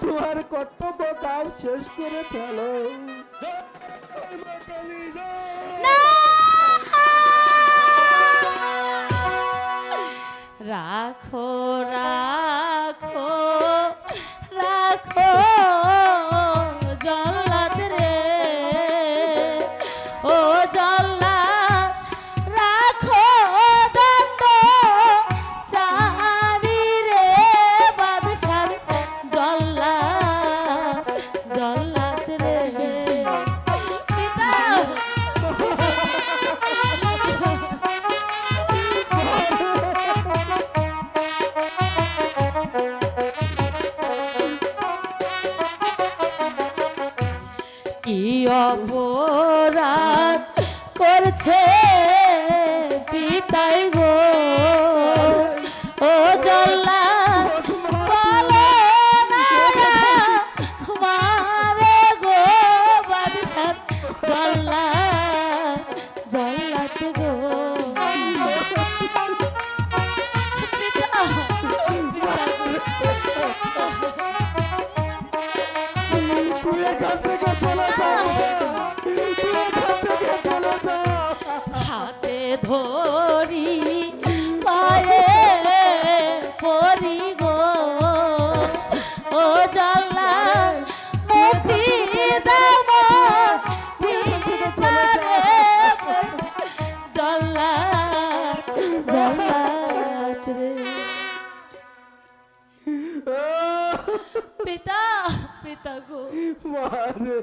তোমার কর্তব্য কাজ শেষ করে ফেলো। রাখো করছে পিতা পিতা গো মারে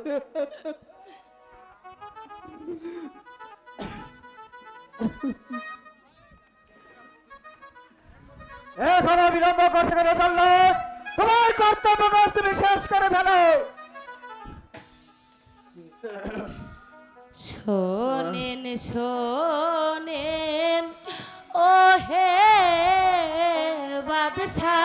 এখনও বিলম্ব করতে কেন চলল তোমার কর্তব্য কাজ তুমি শেষ করে ফেলো। শোনেন শোনেন ও হে বাদশাহ।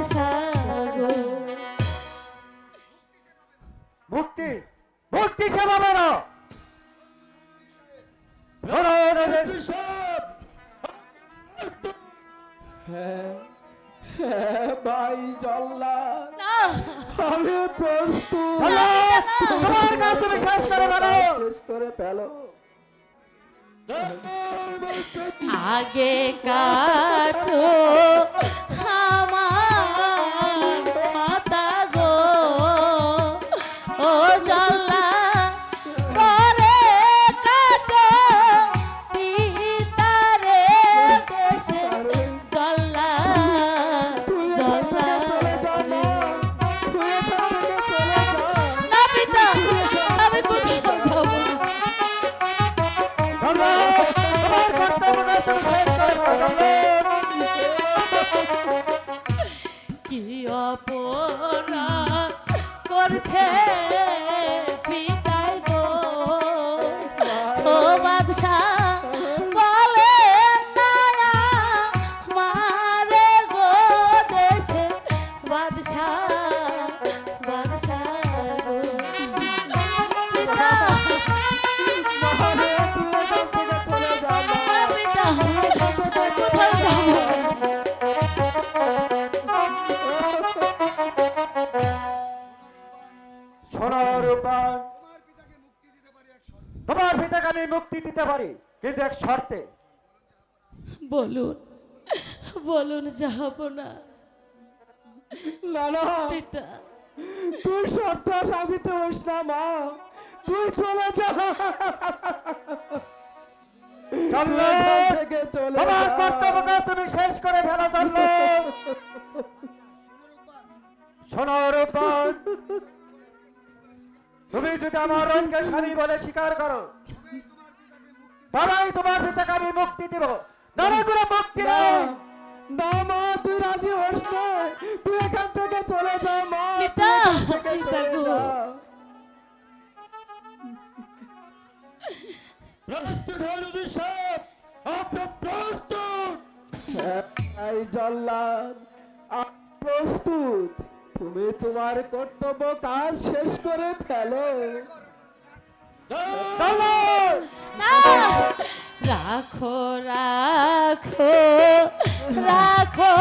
বাদশাহ মুক্তি মুক্তি সেবা। হ্যাঁ হ্যাঁ ভাই জল্লা। আমি প্রস্তুত। তোমার কাজ তুমি শেষ করে ফেলো। শেষ করে ফেলো। আগে কাটো। কি অপরা করছে? তোমার পিতাকে আমি মুক্তি দিতে পারি কিন্তু এক শর্তে। বলুন বলুন যাব না। পিতা। তুই শর্ত সাজিতে হইস না মা। তুই চলে যা। তোমার কর্তব্য তুমি শেষ করে ফেলো চলো যদি আমার রঙকে স্বামী বলে স্বীকার করো তবেই তোমার পিতাকে আমি মুক্তি দিব। নানা কোনো মুক্তি নেই। না মা তুই রাজি হোস না তুই এখান থেকে চলে যা মা। তুই পিতা, এখান থেকে পিতা চলে গো। এই জল্লাদ প্রস্তুত। তুমি তোমার কর্তব্য কাজ শেষ করে ফেলো। রাখো রাখো রাখো।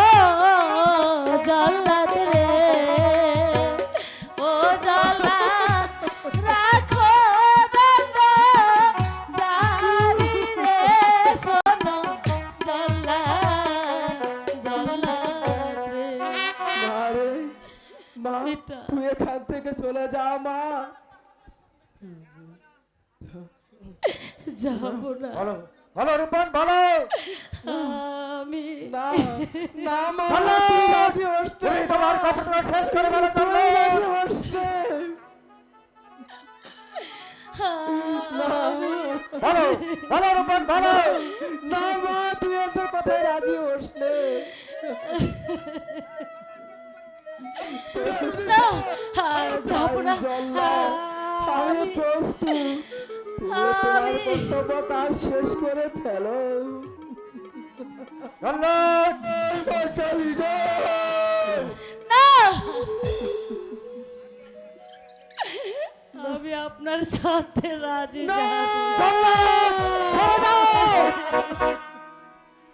যাব না। বলো বলো রূপন বলো আমি না না মা। বলো! রাজি হোস না। তুমি তোমার কথা শেষ করে বলো তুই চলো রাজি হোস আমি বলো বলো রূপন বলো না মা তুই এসব কথায় রাজি হোস না। না যাব না। আমি প্রস্তুত। তুমি তোমার কর্তব্য কাজ শেষ করে ফেলো। আমি আপনার সাথে রাজি